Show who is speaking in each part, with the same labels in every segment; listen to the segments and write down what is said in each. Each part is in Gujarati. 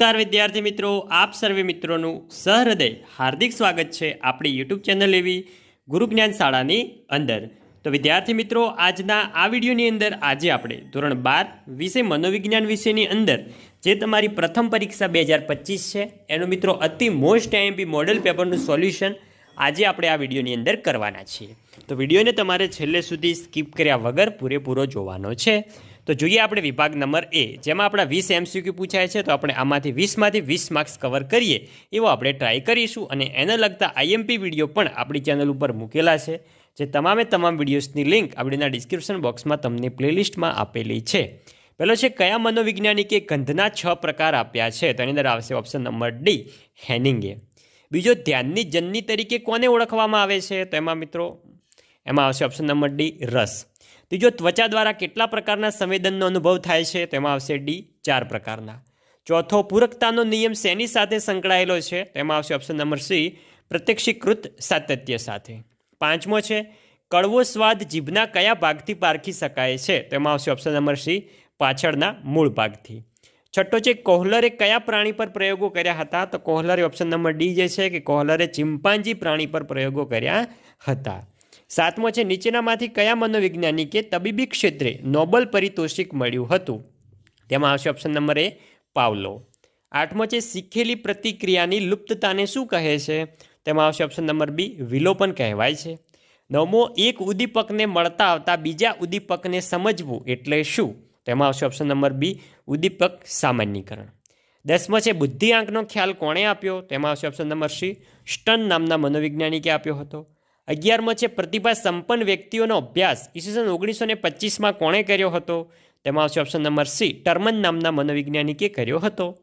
Speaker 1: નમસ્કાર વિદ્યાર્થી મિત્રો, આપ સર્વે મિત્રોનું સહૃદય, હાર્દિક સ્વાગત છે આપણી યુટ્યુબ ચેનલ એવી ગુરુ જ્ઞાન શાળાની અંદર. તો વિદ્યાર્થી મિત્રો, આજના આ વિડીયોની અંદર આજે આપણે ધોરણ બાર વિષય મનોવિજ્ઞાન વિષયની અંદર, જે તમારી પ્રથમ પરીક્ષા બે હજાર પચીસ છે, એનું મિત્રો અતિ મોસ્ટ આઈએમપી મોડેલ પેપરનું સોલ્યુશન આજે આપણે આ વિડીયોની અંદર કરવાના છીએ. તો વિડીયોને તમારે છેલ્લે સુધી સ્કીપ કર્યા વગર પૂરેપૂરો જોવાનો છે. તો જોઈએ આપણે વિભાગ નંબર એ. જેમાં આપણા વીસ એમસીક્યુ પૂછાય છે, તો આપણે આમાંથી વીસમાંથી વીસ માર્ક્સ કવર કરીએ. એવો આપણે ટ્રાય કરીશું અને એને લગતા આઈએમપી વીડિયો પણ આપણી ચેનલ ઉપર મૂકેલા છે. જે તમામે તમામ વિડીયોઝની લિંક આપણીના ડિસ્ક્રિપ્શન બોક્સમાં તમને પ્લેલિસ્ટમાં આપેલી છે. પહેલો છે, કયા મનોવૈજ્ઞાનિકે ગંધના છ પ્રકાર આપ્યા છે? તેની અંદર આવશે ઓપ્શન નંબર ડી, હેનિંગે. બીજો, ધ્યાનની જનની તરીકે કોને ઓળખવામાં આવે છે? તો એમાં મિત્રો, એમાં આવશે ઓપ્શન નંબર ડી, રસ. ત્રીજો, ત્વચા દ્વારા કેટલા પ્રકારના સંવેદનનો અનુભવ થાય છે? તેમાં આવશે ડી, ચાર પ્રકારના. ચોથો, પૂરકતાનો નિયમ શેની સાથે સંકળાયેલો છે? તેમાં આવશે ઓપ્શન નંબર સી, પ્રત્યક્ષીકૃત સાતત્ય સાથે. પાંચમો છે, કડવો સ્વાદ જીભના કયા ભાગથી પારખી શકાય છે? તેમાં આવશે ઓપ્શન નંબર સી, પાછળના મૂળ ભાગથી. છઠ્ઠો છે, કોહલરે કયા પ્રાણી પર પ્રયોગો કર્યા હતા? તો કોહલરે ઓપ્શન નંબર ડી જે છે કે કોહલરે ચિમ્પાન્જી પ્રાણી પર પ્રયોગો કર્યા હતા. સાતમો છે, નીચેનામાંથી કયા મનોવૈજ્ઞાનિકે તબીબી ક્ષેત્રે નોબલ પરિતોષિક મળ્યું હતું? તેમાં આવશે ઓપ્શન નંબર એ, પાવલો. આઠમો છે, શીખેલી પ્રતિક્રિયાની લુપ્તતાને શું કહે છે? તેમાં આવશે ઓપ્શન નંબર બી, વિલોપન કહેવાય છે. નવમો, એક ઉદ્દીપકને મળતા આવતા બીજા ઉદ્દીપકને સમજવું એટલે શું? તેમાં આવશે ઓપ્શન નંબર બી, ઉદ્દીપક સામાન્યકરણ. દસમો છે, બુદ્ધિઆંકનો ખ્યાલ કોણે આપ્યો? તેમાં આવશે ઓપ્શન નંબર સી, સ્ટન નામના મનોવૈજ્ઞાનિકે આપ્યો હતો. અગિયારમો છે, પ્રતિભા સંપન્ન વ્યક્તિઓનો અભ્યાસ. ઈસવીસન ઓગણીસો ને પચીસમાં કોણે કર્યો હતો? તેમાં આવશે ઓપ્શન નંબર સી, ટર્મન નામના મનોવૈજ્ઞાનિકે કર્યો હતો.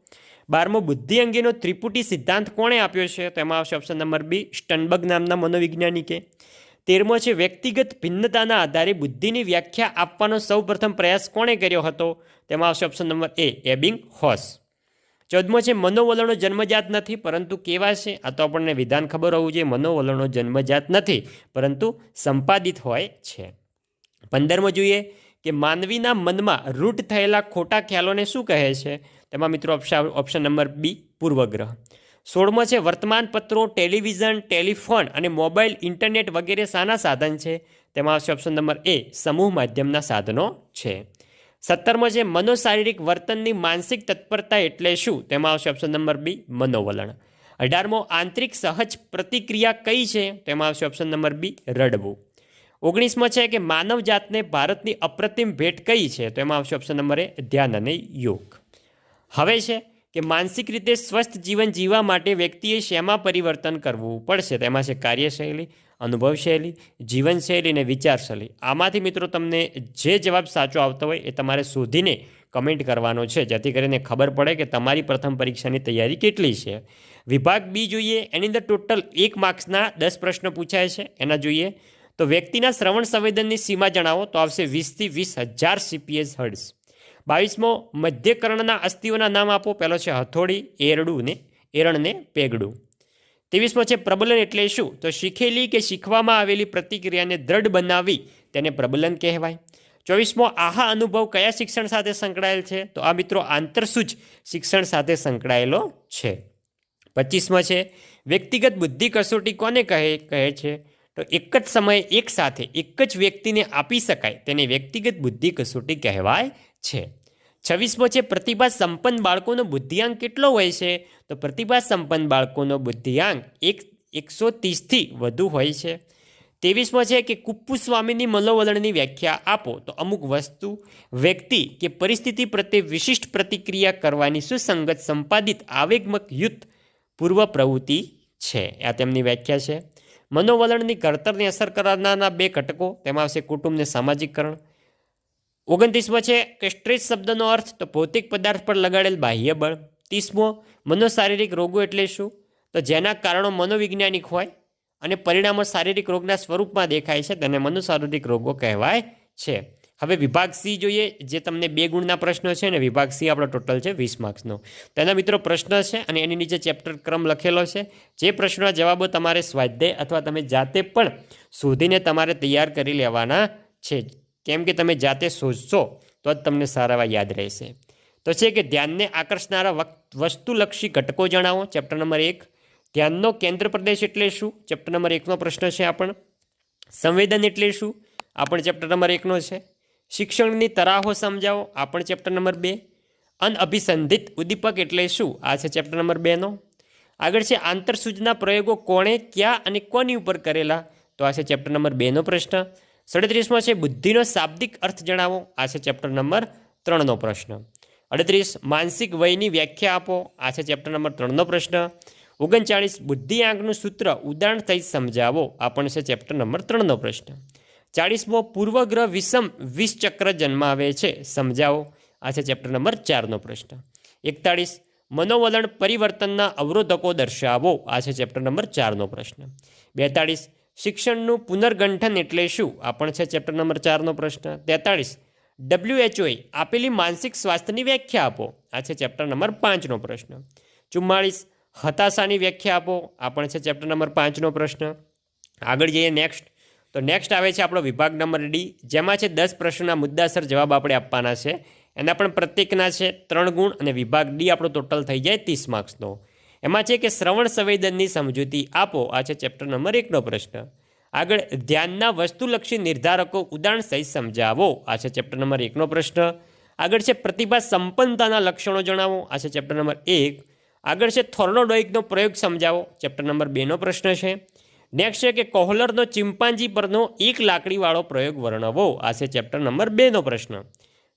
Speaker 1: બારમો, બુદ્ધિ અંગેનો ત્રિપુટી સિદ્ધાંત કોણે આપ્યો છે? તેમાં આવશે ઓપ્શન નંબર બી, સ્ટનબર્ગ નામના મનોવૈજ્ઞાનિકે. તેરમો છે, વ્યક્તિગત ભિન્નતાના આધારે બુદ્ધિની વ્યાખ્યા આપવાનો સૌપ્રથમ પ્રયાસ કોણે કર્યો હતો? તેમાં આવશે ઓપ્શન નંબર એ, એબિંગ હોસ. ચૌદમો છે, મનોવલણો જન્મજાત નથી, પરંતુ કેવા છે? આ તો આપણને વિધાન ખબર હોવું જોઈએ, મનોવલણો જન્મજાત નથી, પરંતુ સંપાદિત હોય છે. પંદરમો જોઈએ કે માનવીના મનમાં રૂઢ થયેલા ખોટા ખ્યાલોને શું કહે છે? તેમાં મિત્રો ઓપ્શન ઓપ્શન નંબર બી, પૂર્વગ્રહ. સોળમો છે, વર્તમાનપત્રો, ટેલિવિઝન, ટેલિફોન અને મોબાઈલ, ઇન્ટરનેટ વગેરે શાના સાધન છે. તેમાં આવશે ઓપ્શન નંબર એ, સમૂહ માધ્યમના સાધનો છે. સત્તરમો છે, મનોશારીરિક વર્તનની માનસિક તત્પરતા એટલે શું? તેમાં આવશે ઓપ્શન નંબર બી, મનોવલણ. અઢારમો, આંતરિક સહજ પ્રતિક્રિયા કઈ છે? તેમાં આવશે ઓપ્શન નંબર બી, રડવું. ઓગણીસમો છે કે માનવ જાતને ભારતની અપ્રતિમ ભેટ કઈ છે? તો એમાં આવશે ઓપ્શન નંબર એ, ધ્યાન અને યોગ. હવે છે કે માનસિક રીતે સ્વસ્થ જીવન જીવવા માટે વ્યક્તિએ શેમાં પરિવર્તન કરવું પડશે? તેમાં છે કાર્યશૈલી અનુભવશૈલી જીવનશૈલી અને વિચારશૈલી. આમાંથી મિત્રો તમને જે જવાબ સાચો આવતો હોય એ તમારે શોધીને કમેન્ટ કરવાનો છે, જેથી કરીને ખબર પડે કે તમારી પ્રથમ પરીક્ષાની તૈયારી કેટલી છે. વિભાગ બી જોઈએ, એની અંદર ટોટલ એક માર્ક્સના દસ પ્રશ્નો પૂછાય છે, એના જોઈએ. તો વ્યક્તિના શ્રવણ સંવેદનની સીમા જણાવો, તો આવશે વીસથી વીસ હજાર સીપીએસ હર્ડ્સ બાવીસમો, મધ્યકર્ણના અસ્થિઓના નામ આપો, પહેલો છે હથોડી, એરડું ને એરણને પેગડું. ત્રેવીસમો છે પ્રબલન એટલે શું? તો શીખેલી કે શીખવામાં આવેલી પ્રતિક્રિયાને દ્રઢ બનાવી તેને પ્રબલન કહેવાય. ચોવીસમો આહા અનુભવ કયા શિક્ષણ સાથે સંકળાયેલ છે? તો આ મિત્રો આંતરસૂચ શિક્ષણ સાથે સંકળાયેલો છે. પચીસમો છે, વ્યક્તિગત બુદ્ધિ કસોટી કોને કહે કહે છે? તો એક જ સમયે એક સાથે એક જ વ્યક્તિને આપી શકાય તેને વ્યક્તિગત બુદ્ધિ કસોટી કહેવાય છે. છવ્વીસમો છે પ્રતિભા સંપન્ન બાળકોનો બુદ્ધિઆંક કેટલો હોય છે? તો પ્રતિભા સંપન્ન બાળકોનો બુદ્ધિઆંક એક, એકસો ત્રીસથી વધુ હોય છે. ત્રેવીસમો છે કે કુપ્પુ સ્વામીની મનોવલણની વ્યાખ્યા આપો. તો અમુક વસ્તુ, વ્યક્તિ કે પરિસ્થિતિ પ્રત્યે વિશિષ્ટ પ્રતિક્રિયા કરવાની સુસંગત સંપાદિત આવેગમક યુદ્ધ પૂર્વ પ્રવૃત્તિ છે. આ તેમની વ્યાખ્યા છે. મનોવલણની ઘડતરને અસર કરનારના બે ઘટકો, તેમાં આવશે કુટુંબને સામાજિકકરણ ઓગણત્રીસમો છે કે સ્ટ્રેસ શબ્દનો અર્થ તો ભૌતિક પદાર્થ પર લગાડેલ બાહ્ય બળ. ત્રીસમો, મનોશારીરિક રોગો એટલે શું? તો જેના કારણો મનોવૈજ્ઞાનિક હોય અને પરિણામો શારીરિક રોગના સ્વરૂપમાં દેખાય છે તેને મનોશારીરિક રોગો કહેવાય છે. હવે વિભાગ સી જોઈએ, જે તમને બે ગુણના પ્રશ્નો છે અને વિભાગ સી આપણો ટોટલ છે વીસ માર્ક્સનો. તેના મિત્રો પ્રશ્ન છે અને એની નીચે ચેપ્ટર ક્રમ લખેલો છે. જે પ્રશ્નના જવાબો તમારે સ્વાધ્યાય અથવા તમે જાતે પણ શોધીને તમારે તૈયાર કરી લેવાના છે. કેમ કે તમે જાતે શોધશો, તો જ તમને સારા એવા યાદ રહેશે. તો છે કે ધ્યાનને આકર્ષનારા વસ્તુલક્ષી ઘટકો જણાવો, ચેપ્ટર નંબર એક. ધ્યાનનો કેન્દ્ર પ્રદેશ એટલે શું? ચેપ્ટર નંબર એકનો પ્રશ્ન છે આપણ સંવેદન એટલે શું? આપણ ચેપ્ટર નંબર એકનો છે. શિક્ષણની તરાહો સમજાવો આપણ ચેપ્ટર નંબર બે. અનઅભિસંધિત ઉદ્દીપક એટલે શું? આ છે ચેપ્ટર નંબર બેનો. આગળ છે આંતરસૂચના પ્રયોગો કોણે ક્યાં અને કોની ઉપર કરેલા? તો આ છે ચેપ્ટર નંબર બેનો પ્રશ્ન. સડત્રીસમાં છે બુદ્ધિનો શાબ્દિક અર્થ જણાવો. આ છે ચેપ્ટર નંબર ત્રણનો પ્રશ્ન. અડત્રીસ, માનસિક વયની વ્યાખ્યા આપો. આ છે ચેપ્ટર નંબર ત્રણનો પ્રશ્ન. ઓગણચાળીસ બુદ્ધિઆંકનું સૂત્ર ઉદાહરણ થઈ સમજાવો. આ પણ છે ચેપ્ટર નંબર ત્રણનો પ્રશ્ન. ચાળીસમો, પૂર્વગ્રહ વિષમ વીસ ચક્ર જન્માવે છે. સમજાવો. આ છે ચેપ્ટર નંબર ચારનો પ્રશ્ન. એકતાળીસ, મનોવલણ પરિવર્તનના અવરોધકો દર્શાવો. આ છે ચેપ્ટર નંબર ચારનો પ્રશ્ન. બેતાળીસ શિક્ષણનું પુનર્ગંઠન એટલે શું? આ પણ છે ચેપ્ટર નંબર ચારનો પ્રશ્ન. તેતાળીસ. ડબ્લ્યુએચઓએ આપેલી માનસિક સ્વાસ્થ્યની વ્યાખ્યા આપો. આ છે ચેપ્ટર નંબર પાંચનો પ્રશ્ન. ચુમ્માળીસ. હતાશાની વ્યાખ્યા આપો. આ પણ છે ચેપ્ટર નંબર પાંચનો પ્રશ્ન. આગળ જઈએ નેક્સ્ટ તો નેક્સ્ટ આવે છે આપણો વિભાગ નંબર ડી જેમાં છે દસ પ્રશ્નના મુદ્દાસર જવાબ આપણે આપવાના છે. એના પણ પ્રત્યેકના છે ત્રણ ગુણ અને વિભાગ ડી આપણો ટોટલ થઈ જાય ત્રીસ માર્ક્સનો એમાં છે કે શ્રવણ સંવેદનની સમજૂતી આપો. આ છે ચેપ્ટર નંબર એકનો પ્રશ્ન. આગળ, ધ્યાનના વસ્તુલક્ષી નિર્ધારકો ઉદાહરણ સહિત સમજાવો. આ છે ચેપ્ટર નંબર એકનો પ્રશ્ન. આગળ છે, પ્રતિભા સંપન્નતાના લક્ષણો જણાવો. આ છે ચેપ્ટર નંબર એક. આગળ છે, થોર્નોડોઇકનો પ્રયોગ સમજાવો. ચેપ્ટર નંબર બેનો પ્રશ્ન છે. નેક્સ્ટ છે કે કોહલરનો ચિમ્પાન્જી પરનો એક લાકડીવાળો પ્રયોગ વર્ણવો. આ છે ચેપ્ટર નંબર બેનો પ્રશ્ન.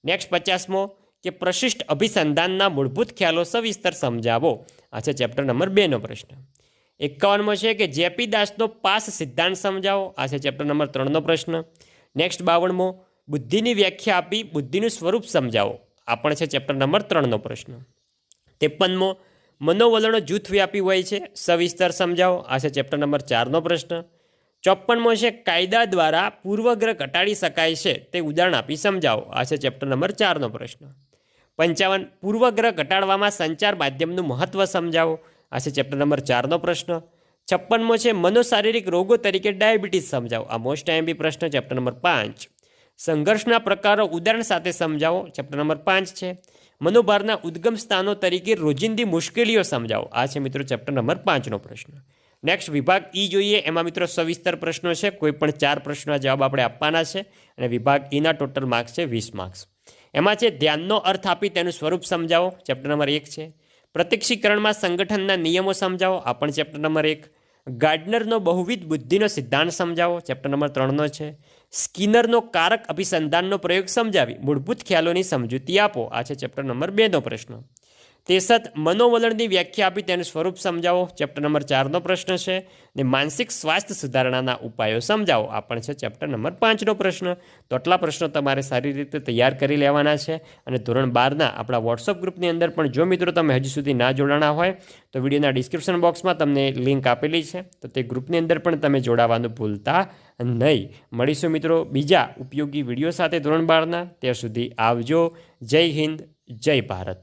Speaker 1: નેક્સ્ટ પચાસમો, કે પ્રશિષ્ટ અભિસંધાનના મૂળભૂત ખ્યાલો સવિસ્તર સમજાવો. આ છે ચેપ્ટર નંબર બેનો પ્રશ્ન. એકાવનમાં છે કે જેપી દાસનો પાસ સિદ્ધાંત સમજાવો. આ છે ચેપ્ટર નંબર ત્રણનો પ્રશ્ન. નેક્સ્ટ બાવનમો, બુદ્ધિની વ્યાખ્યા આપી બુદ્ધિનું સ્વરૂપ સમજાવો. આ પણ છે ચેપ્ટર નંબર ત્રણનો પ્રશ્ન. ત્રેપનમો, મનોવલણો જૂથ વ્યાપી હોય છે. સવિસ્તર સમજાવો. આ છે ચેપ્ટર નંબર ચારનો પ્રશ્ન. ચોપ્પનમો છે કાયદા દ્વારા પૂર્વગ્રહ ઘટાડી શકાય છે. તે ઉદાહરણ આપી સમજાવો. આ છે ચેપ્ટર નંબર ચારનો પ્રશ્ન. પંચાવન પૂર્વગ્રહ ઘટાડવામાં સંચાર માધ્યમનું મહત્ત્વ સમજાવો. આ છે ચેપ્ટર નંબર ચારનો પ્રશ્ન. છપ્પનમો છે, મનોશારીરિક રોગો તરીકે ડાયાબિટીસ સમજાવો. આ મોસ્ટ આઈએમપી પ્રશ્ન ચેપ્ટર નંબર પાંચ. સંઘર્ષના પ્રકારો ઉદાહરણ સાથે સમજાવો. ચેપ્ટર નંબર પાંચ છે, મનોભારના ઉદ્ગમ સ્થાનો તરીકે રોજિંદી મુશ્કેલીઓ સમજાવો. આ છે મિત્રો ચેપ્ટર નંબર પાંચનો પ્રશ્ન. નેક્સ્ટ વિભાગ ઈ જોઈએ. એમાં મિત્રો સવિસ્તર પ્રશ્નો છે. કોઈ પણ ચાર પ્રશ્નના જવાબ આપણે આપવાના છે અને વિભાગ ઈના ટોટલ માર્ક્સ છે, વીસ માર્ક્સ એમાં છે ધ્યાનનો અર્થ આપી તેનું સ્વરૂપ સમજાવો. ચેપ્ટર નંબર એક છે. પ્રત્યક્ષીકરણમાં સંગઠનના નિયમો સમજાવો. આ પણ ચેપ્ટર નંબર એક. ગાર્ડનરનો બહુવિધ બુદ્ધિનો સિદ્ધાંત સમજાવો. ચેપ્ટર નંબર ત્રણનો છે. સ્કિનરનો કારક અભિસંધાનનો પ્રયોગ સમજાવી મૂળભૂત ખ્યાલોની સમજૂતી આપો. આ છે ચેપ્ટર નંબર બેનો પ્રશ્ન. તેસત મનોવલણની વ્યાખ્યા આપી તેનું સ્વરૂપ સમજાવો. ચેપ્ટર નંબર ચારનો પ્રશ્ન છે ને માનસિક સ્વાસ્થ્ય સુધારણાના ઉપાયો સમજાવો. આ પણ છે ચેપ્ટર નંબર પાંચનો પ્રશ્ન. તો આટલા પ્રશ્નો તમારે સારી રીતે તૈયાર કરી લેવાના છે. અને ધોરણ બારના આપણા વોટ્સઅપ ગ્રુપની અંદર પણ જો મિત્રો તમે હજી સુધી ના જોડાણા હોય, તો વિડીયોના ડિસ્ક્રિપ્શન બોક્સમાં તમને લિંક આપેલી છે. તો તે ગ્રુપની અંદર પણ તમે જોડાવાનું ભૂલતા નહીં. મળીશું મિત્રો બીજા ઉપયોગી વીડિયો સાથે ધોરણ બારના. ત્યાં સુધી આવજો. જય હિન્દ, જય ભારત.